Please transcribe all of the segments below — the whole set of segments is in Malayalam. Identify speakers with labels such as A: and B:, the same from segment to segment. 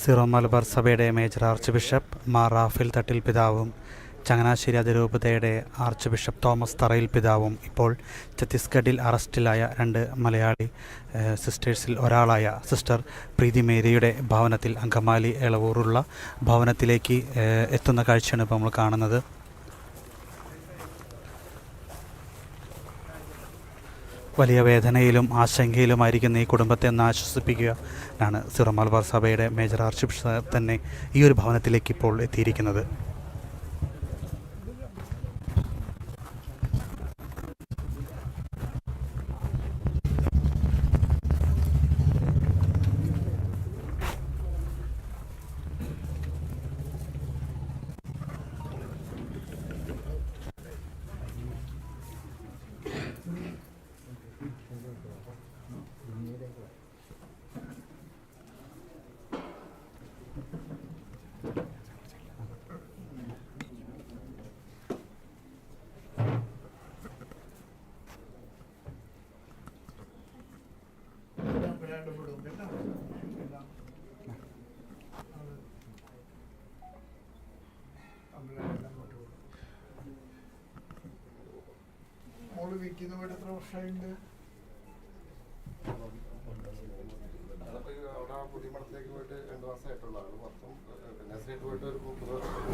A: സിറോ മലബാർ സഭയുടെ major archbishop Mar Raphael Thattil പിതാവും ചങ്ങനാശ്ശേരി അതിരൂപതയുടെ ആർച്ച് ബിഷപ്പ് തോമസ് തറയിൽ പിതാവും ഇപ്പോൾ ഛത്തീസ്ഗഡിൽ അറസ്റ്റിലായ രണ്ട് മലയാളി സിസ്റ്റേഴ്സിൽ ഒരാളായ സിസ്റ്റർ പ്രീതി മേരിയുടെ ഭവനത്തിൽ അങ്കമാലി എളവൂറുള്ള ഭവനത്തിലേക്ക് എത്തുന്ന കാഴ്ചയാണ് ഇപ്പോൾ നമ്മൾ കാണുന്നത്. വലിയ വേദനയിലും ആശങ്കയിലുമായിരിക്കുന്ന ഈ കുടുംബത്തെ ഒന്ന് ആശ്വസിപ്പിക്കുക ആണ് സിറോ മലബാർ സഭയുടെ മേജർ ആർച്ച് ബിഷപ്പ് തന്നെ ഈ ഒരു ഭവനത്തിലേക്ക് ഇപ്പോൾ എത്തിയിരിക്കുന്നത്.
B: വീട്ടിൽ പോയിട്ട് എത്ര വർഷമായിട്ടുണ്ട്
C: അതിപ്പോ ഈ അവിടെ പുതിയ മഠത്തിലേക്ക് പോയിട്ട് രണ്ട് മൊത്തം പോയിട്ട് ഒരു മുപ്പത്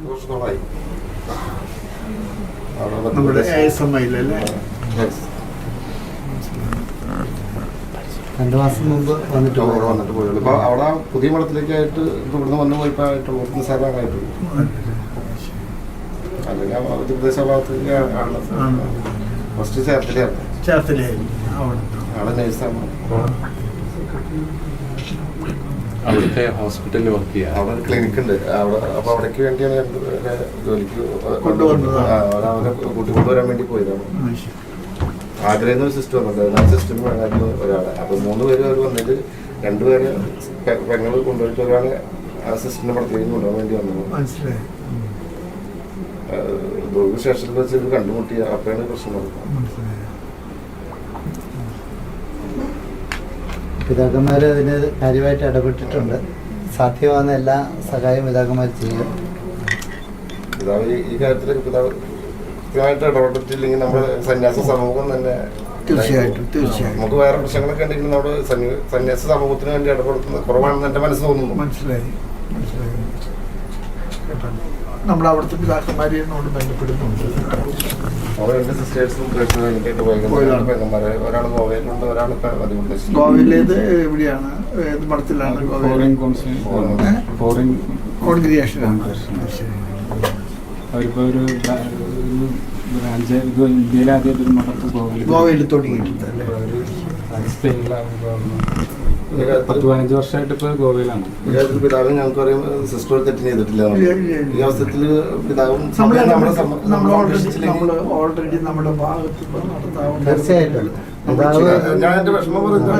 C: വർഷത്തോളമായി
B: നമ്മുടെ.
D: രണ്ടു മാസം മുമ്പ് വന്നിട്ട്
C: അവിടെ. വന്നിട്ട് പോയുള്ളൂ ഇപ്പൊ അവിടെ പുതിയ മഠത്തിലേക്കായിട്ട് ഇവിടുന്ന് വന്നു പോയപ്പോ ആയിട്ടുള്ളൂ ഇവിടുന്ന് സ്ഥലമായിട്ടുള്ളൂ അല്ലെങ്കിൽ ആ മധ്യപ്രദേശ ഭാഗത്തേക്ക് ആണ്. ഫസ്റ്റ്
B: ചേർത്തലയായിരുന്നു അവിടെ
C: നഴ്സാണ്.
E: അവിടുത്തെ ഹോസ്പിറ്റലിൽ വർക്ക് ചെയ്യാം?
C: അവിടെ ഒരു ക്ലിനിക് ഉണ്ട്. അവിടെ അപ്പൊ അവിടേക്ക് വേണ്ടിയാണ് ഞാൻ ജോലിക്ക്
B: കൊണ്ടുവന്നതാണ്.
C: ആ, അവരെ കൂട്ടി കൊണ്ടുവരാൻ വേണ്ടി പോയതാണ്. ആഗ്രഹം ഒരു സിസ്റ്റം വന്നിട്ടുണ്ട് ആ സിസ്റ്റം വേണമായിരുന്നു ഒരാളെ. അപ്പൊ മൂന്ന് പേര് അവർ വന്നിട്ട് രണ്ടുപേരെ പെങ്ങൾ കൊണ്ടുപോയിട്ട് ഒരാളെ ആ സിസ്റ്ററിന്റെ പ്രത്യേകം കൊണ്ടുപോകാൻ വേണ്ടി വന്നത്
B: മനസ്സിലായി.
C: ദുർഗ സ്റ്റേഷനിൽ വെച്ച് ഇത് കണ്ടുമുട്ടി അപ്പോഴാണ് പ്രശ്നം. നടക്കുന്നത്
D: പിതാക്കന്മാർ അതിന് കാര്യമായിട്ട് ഇടപെട്ടിട്ടുണ്ട്. സാധ്യമാകുന്ന എല്ലാ സഹായവും പിതാക്കന്മാർ ചെയ്യും.
C: പിതാവ് ഈ- കാര്യത്തിൽ പിതാവ് കൃത്യമായിട്ട് ഇടപെട്ടിട്ടില്ലെങ്കിൽ നമ്മുടെ സന്യാസ സമൂഹം തന്നെ
B: തീർച്ചയായിട്ടും, തീർച്ചയായിട്ടും.
C: നമുക്ക് വേറെ പ്രശ്നങ്ങളൊക്കെ ഉണ്ടെങ്കിൽ നമ്മുടെ സന്യാസ സമൂഹത്തിന് വേണ്ടി ഇടപെടുന്നത് കുറവാണെന്ന് എന്റെ മനസ്സ് തോന്നുന്നു.
B: മനസ്സിലായി മനസ്സിലായി. കേട്ടോ നമ്മൾ അവിടുത്തെ പിതാക്കന്മാരെന്നോട് ബന്ധപ്പെടുന്നുണ്ട്. ഗോവയിലേത് എവിടെയാണ്? ഏത് മഠത്തിലാണ്
E: അവരിപ്പോ ഒരു ഒരു ബ്രാഞ്ച് ആദ്യമായിട്ട് ഗോവയിൽ
B: ഗോവയിൽ തുടങ്ങിയിട്ടുണ്ട്
E: പത്ത് പതിനഞ്ച് വർഷമായിട്ട് ഇപ്പൊ ഗോവയിലാണ്.
C: പിതാവ് ഞങ്ങൾക്ക് പറയും സിസ്റ്റർ തെറ്റിന് ചെയ്തിട്ടില്ല. ഈ അവസരത്തിൽ പിതാവും
B: നമ്മൾ ഓൾറെഡി നമ്മൾ ഓൾറെഡി നമ്മുടെ ഭാഗത്ത്
D: തീർച്ചയായിട്ടും.
C: ഞാൻ എന്റെ വിഷമം പറയുന്നത്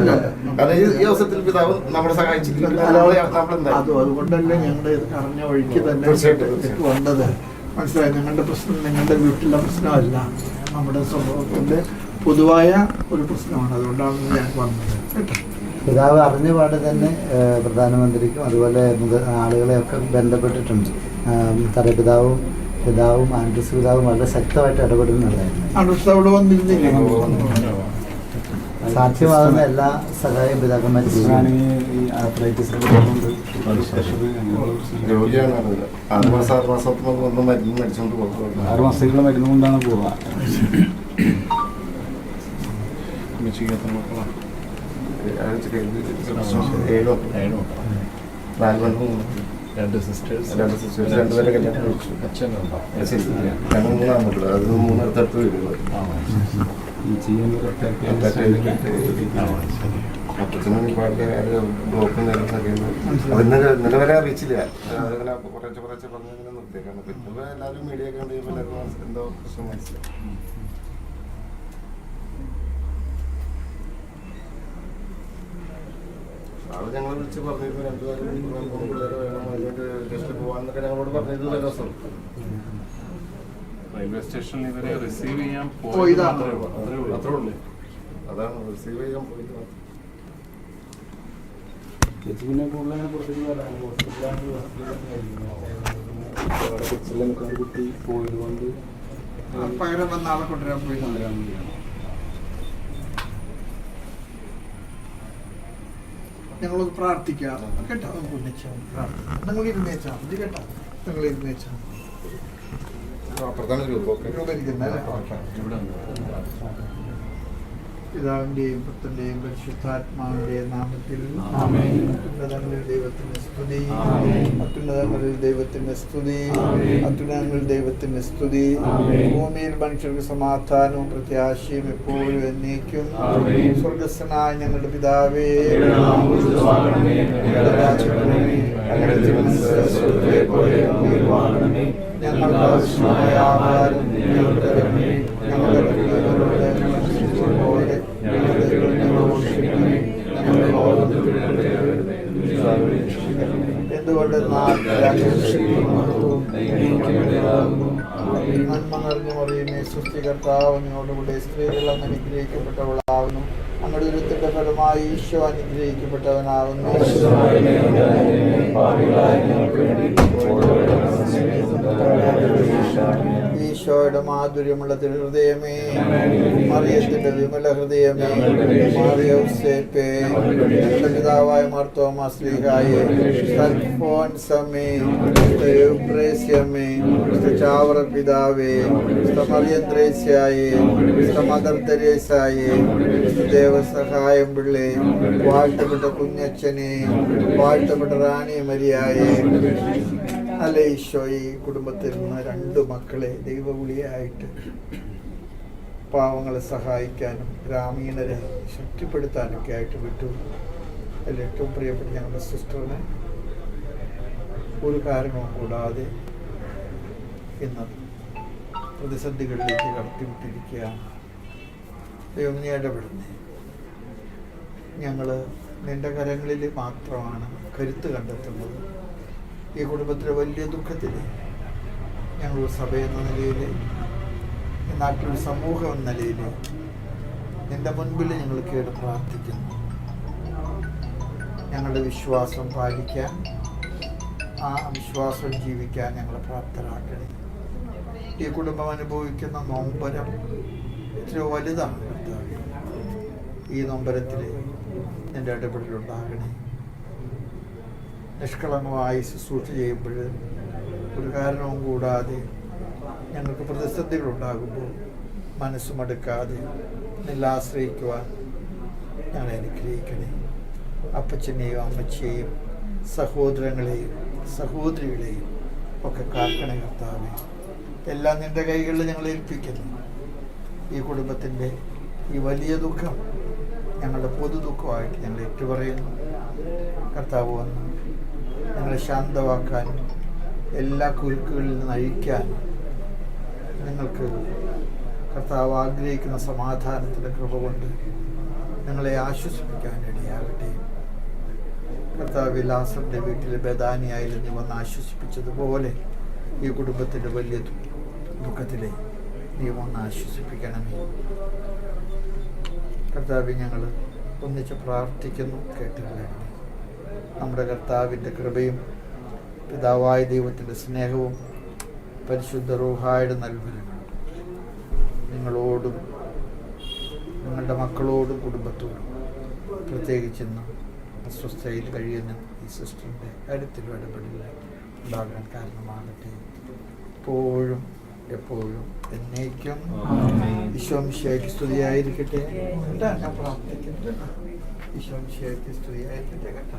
C: കാരണം ഈ ഈ അവസരത്തിൽ പിതാവ് നമ്മളെ സഹായിച്ചിട്ടില്ല.
B: അതും അതുകൊണ്ടല്ലേ ഞങ്ങളുടെ ഇത് അറിഞ്ഞ വഴിക്ക് തന്നെ. വന്നത്. മനസ്സിലായി? ഞങ്ങളുടെ പ്രശ്നം നിങ്ങളുടെ വീട്ടിലെ പ്രശ്നമല്ല. നമ്മുടെ സംഭവത്തിന്റെ പൊതുവായ ഒരു പ്രശ്നമാണ്. അതുകൊണ്ടാണ് ഞാൻ വന്നത്. കേട്ടോ?
D: പിതാവ് അറിഞ്ഞ പാട് തന്നെ പ്രധാനമന്ത്രിക്കും അതുപോലെ ആളുകളെയൊക്കെ ബന്ധപ്പെട്ടിട്ടുണ്ട് തറ പിതാവും പിതാവും ആൻഡ്രസ് പിതാവും വളരെ ശക്തമായിട്ട് ഇടപെടുന്നുണ്ടായിരുന്നു സാധ്യമാകുന്ന എല്ലാ സഹായവും പിതാക്കന്മാർ.
C: ആറ്
E: മാസത്തേക്കുള്ള മരുന്ന് കൊണ്ടാണ് പോവുക
F: രണ്ട് സിസ്റ്റേഴ്സ്
C: രണ്ട് സിസ്റ്റേഴ്സ് രണ്ടുപേരെ കല്യാണം കഴിച്ചു
F: അച്ഛനുണ്ടോ
C: ഞങ്ങൾ മൂന്നാമത്തുള്ളത് അത് മൂന്നിടത്തടുത്ത് വീടുകൾ അപ്പച്ചനും ഒരുപാട് ബ്ലോക്കും കാര്യങ്ങളൊക്കെ അത് ഇന്നലെ ഇന്നലെ വരെ അറിയിച്ചില്ല അതിങ്ങനെ കുറച്ച് കുറച്ച് പറഞ്ഞ് ഇങ്ങനെ നിർത്തിയേക്കാണ് പിന്നെ എല്ലാവരും മീഡിയ ഒക്കെ ഉണ്ടെങ്കിൽ എല്ലാവർക്കും എന്തോ പ്രശ്നം മനസ്സിലായി ആൾ ഞങ്ങളെ വിളിച്ച് പറഞ്ഞിരുന്നു. രണ്ടുപേരും മൂന്ന് പിള്ളേരെ വേണം അതിലോട്ട് ജസ്റ്റ് പോവാന്നൊക്കെ ഞങ്ങളോട് പറഞ്ഞിരുന്നു നല്ല രസം.
F: റെയിൽവേ സ്റ്റേഷനിൽ ഇവരെ റിസീവ് ചെയ്യാൻ
B: പോയത്
F: മാത്രമേ ഉള്ളൂ. അത്രേ ഉള്ളൂ.
C: അതാണ് റിസീവ് ചെയ്യാൻ.
E: ചേച്ചി പിന്നെ കൂടുതൽ പുറത്തേക്ക് വരാൻ കുട്ടി പോയത് കൊണ്ട്
B: പകരം വന്ന ആളെ കൊണ്ടുവരാൻ പോയി.
E: കൊണ്ടുവരാൻ വേണ്ടിയാണ്.
B: ഞങ്ങളൊന്ന് പ്രാർത്ഥിക്കാം. കേട്ടോ? നമുക്ക് പ്രാർത്ഥിക്കാം. നിങ്ങൾ ഇരുന്നേച്ചാൽ മതി കേട്ടോ? നിങ്ങൾ ഇരുന്നേച്ചാൽ
C: പ്രധാന ഗ്രൂപ്പ്. ഓക്കെ.
B: രൂപീകരിക്കുന്നല്ലേ പുത്രന്റെയും പരിശുദ്ധാത്മാവിന്റെയും നാമത്തിൽ. അത്യുന്നതങ്ങളിൽ ദൈവത്തിന്റെ സ്തുതി. അത്യുന്നതങ്ങളിൽ ദൈവത്തിന്റെ സ്തുതി. അത്യുന്നതങ്ങളിൽ ദൈവത്തിന്റെ സ്തുതി. ഭൂമിയിൽ മനുഷ്യർക്ക് സമാധാനവും പ്രത്യാശയും എപ്പോഴും എന്നേക്കും
F: ആമേൻ.
B: സ്വർഗസ്ഥനായ ഞങ്ങളുടെ പിതാവേ
F: ഞങ്ങളുടെ ആവശ്യമായ ആഹാരം അങ്ങയുടെ
B: നന്മ മറിയുമേ സൃഷ്ടികർത്താവ് നിന്നോടുകൂടെ സ്ത്രീകൾ അങ്ങ് അനുഗ്രഹിക്കപ്പെട്ടവളാവുന്നു അങ്ങയുടെ ദുരിതത്തിന്റെ ഫലമായി ഈശോ അനുഗ്രഹിക്കപ്പെട്ടവനാവുന്നു ഈശോയുടെ മാധുര്യമുള്ള തിരുഹൃദയമേ. മറിയത്തിന്റെ വിമല ഹൃദയമേ ഞങ്ങളുടെ പിതാവായ മർത്തോമ ശ്രീഹായെ പിതാവേ ദേവസഹായം പിള്ളേ വാഴ്ത്തപ്പെട്ട കുഞ്ഞച്ഛനെ വാഴ്ത്തപ്പെട്ട റാണി മരിയായേ അല്ല ഈശോ ഈ കുടുംബത്തിൽ നിന്ന് രണ്ട് മക്കളെ ദൈവവിളിയായിട്ട് പാവങ്ങളെ സഹായിക്കാനും ഗ്രാമീണരെ ശക്തിപ്പെടുത്താനൊക്കെ ആയിട്ട് വിട്ടു. അതിൽ ഏറ്റവും പ്രിയപ്പെട്ട ഞങ്ങളുടെ സിസ്റ്ററിനെ ഒരു കാരണവും കൂടാതെ ഇന്ന് പ്രതിസന്ധികളിലേക്ക് കടത്തിവിട്ടിരിക്കുകയാണ്. ദൈവം നീ ഇടപെടുന്നേ. ഞങ്ങൾ നിന്റെ കരങ്ങളിൽ മാത്രമാണ് കരുത്ത് കണ്ടെത്തുന്നത്. ഈ കുടുംബത്തിലെ വലിയ ദുഃഖത്തിൽ ഞങ്ങളൊരു സഭ എന്ന നിലയിൽ ഈ നാട്ടിലൊരു സമൂഹം എന്ന നിലയിൽ എന്റെ മുൻപിൽ ഞങ്ങൾ കേട് പ്രാർത്ഥിക്കുന്നു. ഞങ്ങളുടെ വിശ്വാസം പാലിക്കാൻ ആ വിശ്വാസം ജീവിക്കാൻ ഞങ്ങൾ പ്രാപ്തരാക്കണേ. ഈ കുടുംബം അനുഭവിക്കുന്ന നോമ്പരം എത്രയോ വലുതാണ്. ഈ നൊമ്പരത്തിൽ എന്റെ ഇടപെടലുണ്ടാകണേ. നിഷ്കളങ്കമായി ശുശ്രൂഷ ചെയ്യുമ്പോൾ ഒരു കാരണവും കൂടാതെ ഞങ്ങൾക്ക് പ്രതിസന്ധികൾ ഉണ്ടാകുമ്പോൾ മനസ്സുമടുക്കാതെ നില്ലാശ്രയിക്കുവാൻ ഞങ്ങളെ അനുഗ്രഹിക്കണേ. അപ്പച്ചനെയും അമ്മച്ചയെയും സഹോദരങ്ങളെയും സഹോദരികളെയും ഒക്കെ കാക്കണേ കർത്താവേ. എല്ലാം നിന്റെ കൈകളിൽ ഞങ്ങൾ ഏൽപ്പിക്കുന്നു. ഈ കുടുംബത്തിന്റെ ഈ വലിയ ദുഃഖം ഞങ്ങളുടെ പൊതു ദുഃഖമായിട്ട് ഞങ്ങൾ ഏറ്റുപറയുന്നു. കർത്താവ് വന്നു. ഞങ്ങളെ ശാന്തമാക്കാൻ എല്ലാ കുരുക്കുകളിൽ നിന്ന് അഴിക്കാൻ നിങ്ങൾക്ക് കർത്താവ് ആഗ്രഹിക്കുന്ന സമാധാനത്തിന്റെ കൃപ കൊണ്ട് നിങ്ങളെ ആശ്വസിപ്പിക്കാൻ ഇടയാകട്ടെ. കർത്താവ് ലാസറിന്റെ വീട്ടിൽ ബദാനിയായിരുന്നു വന്ന് ആശ്വസിപ്പിച്ചതുപോലെ ഈ കുടുംബത്തിന്റെ വലിയ ദുഃഖത്തിലെ നീ വന്ന് ആശ്വസിപ്പിക്കണമേ. കർത്താവ് ഞങ്ങൾ ഒന്നിച്ച് പ്രാർത്ഥിക്കുന്നു കേട്ടുകളയണമേ നമ്മുടെ കർത്താവിന്റെ കൃപയും പിതാവായ ദൈവത്തിന്റെ സ്നേഹവും പരിശുദ്ധ റൂഹായുടെ നൽകുന്നു നിങ്ങളോടും നിങ്ങളുടെ മക്കളോടും കുടുംബത്തോടും പ്രത്യേകിച്ച് ഇന്ന് അസ്വസ്ഥയിൽ കഴിയുന്ന ഈ സിസ്റ്ററിന്റെ കാര്യത്തിലും ഇടപെടില്ല ഉണ്ടാകാൻ കാരണമാകട്ടെ. എപ്പോഴും എപ്പോഴും എന്നേക്കും ഈശോംശയ്ക്ക് സ്തുതിയായിരിക്കട്ടെ. എന്താ ഞാൻ പ്രാർത്ഥിക്കുന്നത് ഈശോംശയ്ക്ക് സ്തുതിയായിരിക്കട്ടെ കേട്ടോ.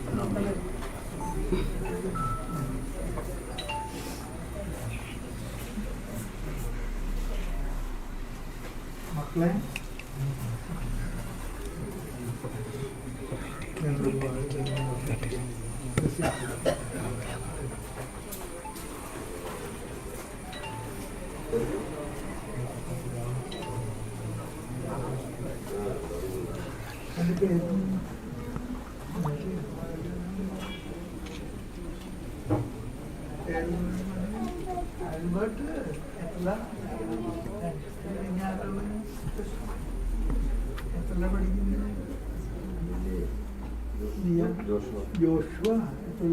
B: മക്കളെ ഞങ്ങൾ ആൽബർട്ട് എത്ര എത്ര പഠിക്കുന്നത് ജോഷുവ എത്ര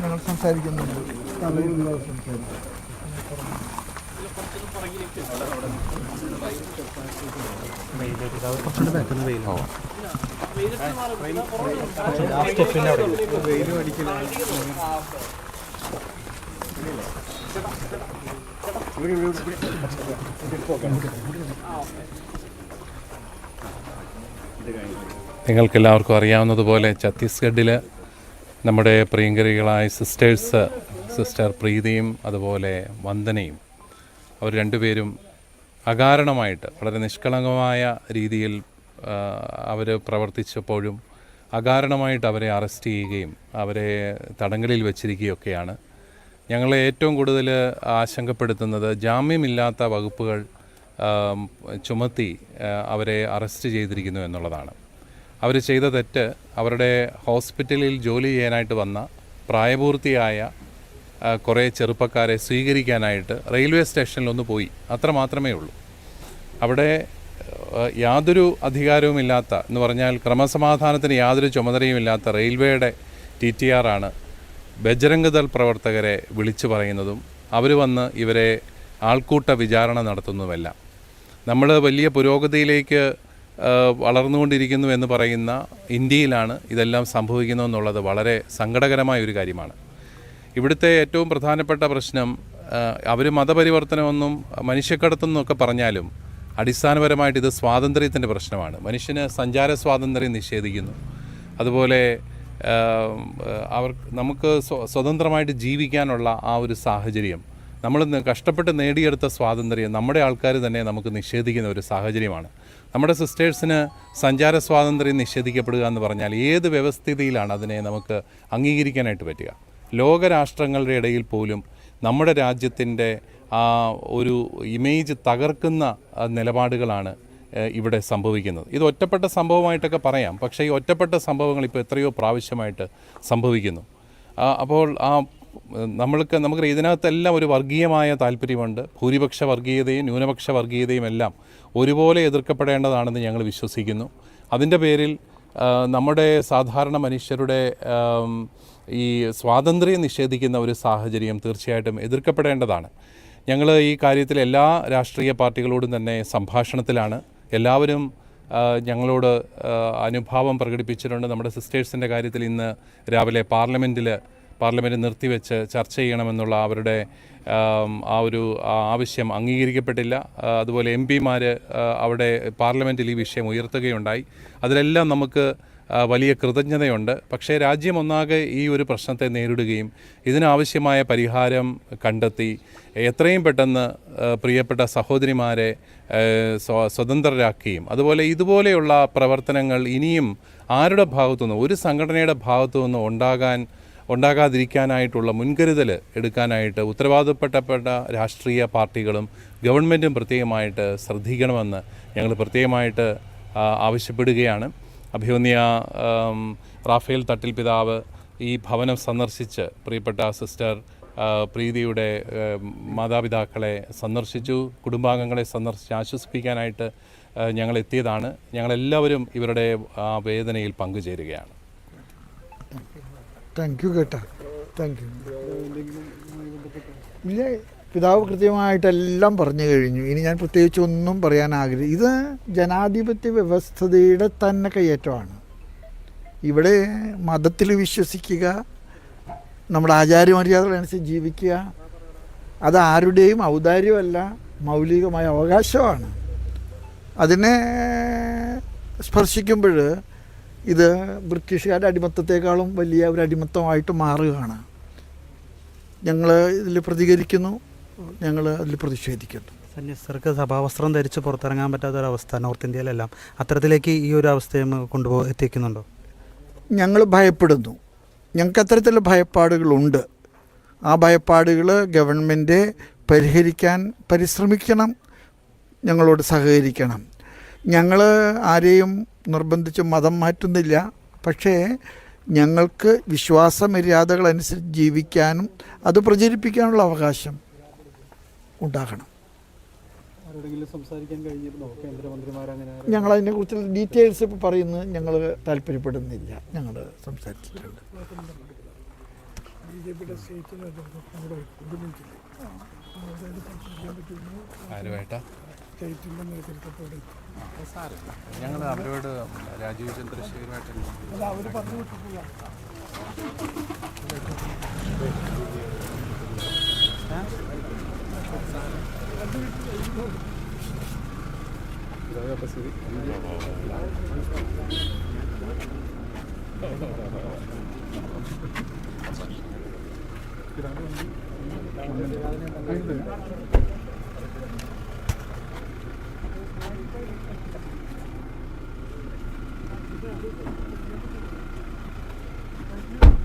B: ഞങ്ങൾ സംസാരിക്കുന്നുണ്ട്. സംസാരിക്കും
G: നിങ്ങൾക്കെല്ലാവർക്കും അറിയാവുന്നതുപോലെ ഛത്തീസ്ഗഡിൽ നമ്മുടെ പ്രിയങ്കരികളായ സിസ്റ്റേഴ്സ് സിസ്റ്റർ പ്രീതിയും അതുപോലെ വന്ദനയും അവർ രണ്ടുപേരും അകാരണമായിട്ട് വളരെ നിഷ്കളങ്കമായ രീതിയിൽ അവർ പ്രവർത്തിച്ചപ്പോഴും അകാരണമായിട്ട് അവരെ അറസ്റ്റ് ചെയ്യുകയും അവരെ തടങ്കലിൽ വച്ചിരിക്കുകയൊക്കെയാണ്. ഞങ്ങളെ ഏറ്റവും കൂടുതൽ ആശങ്കപ്പെടുത്തുന്നത് ജാമ്യമില്ലാത്ത വകുപ്പുകൾ ചുമത്തി അവരെ അറസ്റ്റ് ചെയ്തിരിക്കുന്നു എന്നുള്ളതാണ്. അവർ ചെയ്ത തെറ്റ് അവരുടെ ഹോസ്പിറ്റലിൽ ജോലി ചെയ്യാനായിട്ട് വന്ന പ്രായപൂർത്തിയായ കുറേ ചെറുപ്പക്കാരെ സ്വീകരിക്കാനായിട്ട് റെയിൽവേ സ്റ്റേഷനിൽ ഒന്ന് പോയി. അത്ര മാത്രമേ ഉള്ളൂ. അവിടെ യാതൊരു അധികാരവുമില്ലാത്ത എന്ന് പറഞ്ഞാൽ ക്രമസമാധാനത്തിന് യാതൊരു ചുമതലയുമില്ലാത്ത റെയിൽവേയുടെ ടി ടി ആറാണ് ബജരംഗദൾ പ്രവർത്തകരെ വിളിച്ചു പറയുന്നതും അവർ വന്ന് ഇവരെ ആൾക്കൂട്ട വിചാരണ നടത്തുന്നതുമെല്ലാം. നമ്മൾ വലിയ പുരോഗതിയിലേക്ക് വളർന്നുകൊണ്ടിരിക്കുന്നു എന്ന് പറയുന്ന ഇന്ത്യയിലാണ് ഇതെല്ലാം സംഭവിക്കുന്നു എന്നുള്ളത് വളരെ സങ്കടകരമായ ഒരു കാര്യമാണ്. ഇവിടുത്തെ ഏറ്റവും പ്രധാനപ്പെട്ട പ്രശ്നം അവർ മതപരിവർത്തനമൊന്നും മനുഷ്യക്കടത്തെന്നൊക്കെ പറഞ്ഞാലും അടിസ്ഥാനപരമായിട്ട് ഇത് സ്വാതന്ത്ര്യത്തിന്റെ പ്രശ്നമാണ്. മനുഷ്യന് സഞ്ചാര സ്വാതന്ത്ര്യം നിഷേധിക്കുന്നു. അതുപോലെ അവർ നമുക്ക് സ്വ- സ്വതന്ത്രമായിട്ട് ജീവിക്കാനുള്ള ആ ഒരു സാഹചര്യം നമ്മൾ കഷ്ടപ്പെട്ട് നേടിയെടുത്ത സ്വാതന്ത്ര്യം നമ്മുടെ ആൾക്കാർ തന്നെ നമുക്ക് നിഷേധിക്കുന്ന ഒരു സാഹചര്യമാണ്. നമ്മുടെ സിസ്റ്റേഴ്സിന് സഞ്ചാര സ്വാതന്ത്ര്യം നിഷേധിക്കപ്പെടുക എന്ന് പറഞ്ഞാൽ ഏത് വ്യവസ്ഥിതിയിലാണ് അതിനെ നമുക്ക് അംഗീകരിക്കാനായിട്ട് പറ്റുക? ലോകരാഷ്ട്രങ്ങളുടെ ഇടയിൽ പോലും നമ്മുടെ രാജ്യത്തിന്റെ ആ ഒരു ഇമേജ് തകർക്കുന്ന നിലപാടുകളാണ് ഇവിടെ സംഭവിക്കുന്നത്. ഇത് ഒറ്റപ്പെട്ട സംഭവമായിട്ടൊക്കെ പറയാം പക്ഷേ ഈ ഒറ്റപ്പെട്ട സംഭവങ്ങൾ ഇപ്പോൾ എത്രയോ പ്രാവശ്യമായിട്ട് സംഭവിക്കുന്നു. അപ്പോൾ ആ നമ്മൾക്ക് നമുക്ക് ഇതിനകത്തെല്ലാം ഒരു വർഗീയമായ താല്പര്യമുണ്ട്. ഭൂരിപക്ഷ വർഗീയതയും ന്യൂനപക്ഷ വർഗീയതയും എല്ലാം ഒരുപോലെ എതിർക്കപ്പെടേണ്ടതാണെന്ന് ഞങ്ങൾ വിശ്വസിക്കുന്നു. അതിന്റെ പേരിൽ നമ്മുടെ സാധാരണ മനുഷ്യരുടെ ഈ സ്വാതന്ത്ര്യം നിഷേധിക്കുന്ന ഒരു സാഹചര്യം തീർച്ചയായിട്ടും എതിർക്കപ്പെടേണ്ടതാണ്. ഞങ്ങൾ ഈ കാര്യത്തിൽ എല്ലാ രാഷ്ട്രീയ പാർട്ടികളോടും തന്നെ സംഭാഷണത്തിലാണ്. എല്ലാവരും ഞങ്ങളോട് അനുഭാവം പ്രകടിപ്പിച്ചിട്ടുണ്ട്. നമ്മുടെ സിസ്റ്റേഴ്സിന്റെ കാര്യത്തിൽ ഇന്ന് രാവിലെ പാർലമെന്റിൽ പാർലമെന്റ് നിർത്തിവെച്ച് ചർച്ച ചെയ്യണമെന്നുള്ള അവരുടെ ആ ഒരു ആവശ്യം അംഗീകരിക്കപ്പെട്ടില്ല. അതുപോലെ എം പിമാർ അവിടെ പാർലമെന്റിൽ ഈ വിഷയം ഉയർത്തുകയുണ്ടായി. അതിലെല്ലാം നമുക്ക് വലിയ കൃതജ്ഞതയുണ്ട്. പക്ഷേ രാജ്യം ഒന്നാകെ ഈ ഒരു പ്രശ്നത്തെ നേരിടുകയും ഇതിനാവശ്യമായ പരിഹാരം കണ്ടെത്തി എത്രയും പെട്ടെന്ന് പ്രിയപ്പെട്ട സഹോദരിമാരെ സ്വതന്ത്രരാക്കുകയും അതുപോലെ ഇതുപോലെയുള്ള പ്രവർത്തനങ്ങൾ ഇനിയും ആരുടെ ഭാഗത്തുനിന്നും ഒരു സംഘടനയുടെ ഭാഗത്തു നിന്ന് ഉണ്ടാകാൻ ഉണ്ടാകാതിരിക്കാനായിട്ടുള്ള മുൻകരുതൽ എടുക്കാനായിട്ട് ഉത്തരവാദപ്പെട്ടപ്പെട്ട രാഷ്ട്രീയ പാർട്ടികളും ഗവൺമെന്റും പ്രത്യേകമായിട്ട് ശ്രദ്ധിക്കണമെന്ന് ഞങ്ങൾ പ്രത്യേകമായിട്ട് ആവശ്യപ്പെടുകയാണ്. അഭിമന്യ റാഫേൽ തട്ടിൽ പിതാവ് ഈ ഭവനം സന്ദർശിച്ച് പ്രിയപ്പെട്ട സിസ്റ്റർ പ്രീതിയുടെ മാതാപിതാക്കളെ സന്ദർശിച്ചു കുടുംബാംഗങ്ങളെ സന്ദർശിച്ച് ആശ്വസിപ്പിക്കാനായിട്ട് ഞങ്ങൾ എത്തിയതാണ്. ഞങ്ങളെല്ലാവരും ഇവരുടെ വേദനയിൽ പങ്കുചേരുകയാണ്.
B: താങ്ക് യു കേട്ടാ താങ്ക് യു ഇല്ല? പിതാവ് കൃത്യമായിട്ടെല്ലാം പറഞ്ഞു കഴിഞ്ഞു. ഇനി ഞാൻ പ്രത്യേകിച്ച് ഒന്നും പറയാൻ ആഗ്രഹം ഇത് ജനാധിപത്യ വ്യവസ്ഥതയുടെ തന്നെ കയ്യേറ്റമാണ്. ഇവിടെ മതത്തിൽ വിശ്വസിക്കുക നമ്മുടെ ആചാര്യമര്യാദകളനുസരിച്ച് ജീവിക്കുക അത് ആരുടെയും ഔദാര്യമല്ല മൗലികമായ അവകാശമാണ്. അതിനെ സ്പർശിക്കുമ്പോൾ ഇത് ബ്രിട്ടീഷുകാരുടെ അടിമത്തത്തെക്കാളും വലിയ ഒരു അടിമത്തമായിട്ട് മാറുകയാണ്. ഞങ്ങൾ ഇതിൽ പ്രതികരിക്കുന്നു ഞങ്ങൾ അതിൽ പ്രതിഷേധിക്കുന്നു.
A: സന്യസ്തർക്ക് സഭാവസ്ത്രം ധരിച്ച് പുറത്തിറങ്ങാൻ പറ്റാത്തൊരവസ്ഥ നോർത്ത് ഇന്ത്യയിലെല്ലാം. അത്തരത്തിലേക്ക് ഈ ഒരു അവസ്ഥയും കൊണ്ടുപോ എത്തിക്കുന്നുണ്ടോ?
B: ഞങ്ങൾ ഭയപ്പെടുന്നു. ഞങ്ങൾക്ക് അത്തരത്തിലുള്ള ഭയപ്പാടുകളുണ്ട്. ആ ഭയപ്പാടുകൾ ഗവൺമെന്റ് പരിഹരിക്കാൻ പരിശ്രമിക്കണം. ഞങ്ങളോട് സഹകരിക്കണം. ഞങ്ങൾ ആരെയും നിർബന്ധിച്ച് മതം മാറ്റുന്നില്ല. പക്ഷേ ഞങ്ങൾക്ക് വിശ്വാസ മര്യാദകളനുസരിച്ച് ജീവിക്കാനും അത് പ്രചരിപ്പിക്കാനുള്ള അവകാശം ഉണ്ടാകണം.
E: ഞങ്ങളതിനെ സംസാരിക്കാൻ കഴിഞ്ഞിരുന്നോ? കേന്ദ്രമന്ത്രിമാരങ്ങനെ
B: ഞങ്ങൾ അതിനെക്കുറിച്ചുള്ള ഡീറ്റെയിൽസ് ഇപ്പോൾ പറയുന്നത് ഞങ്ങൾ താല്പര്യപ്പെടുന്നില്ല. ഞങ്ങൾ സംസാരിച്ചിട്ടുണ്ട്.
G: ആരുമായിട്ടാ? ഞങ്ങൾ അവരോട് രാജീവ് ചന്ദ്രശേഖരുമായിട്ട് അല്ല പറഞ്ഞു വിട്ടിട്ടില്ല. ഇതാണ് Thank you.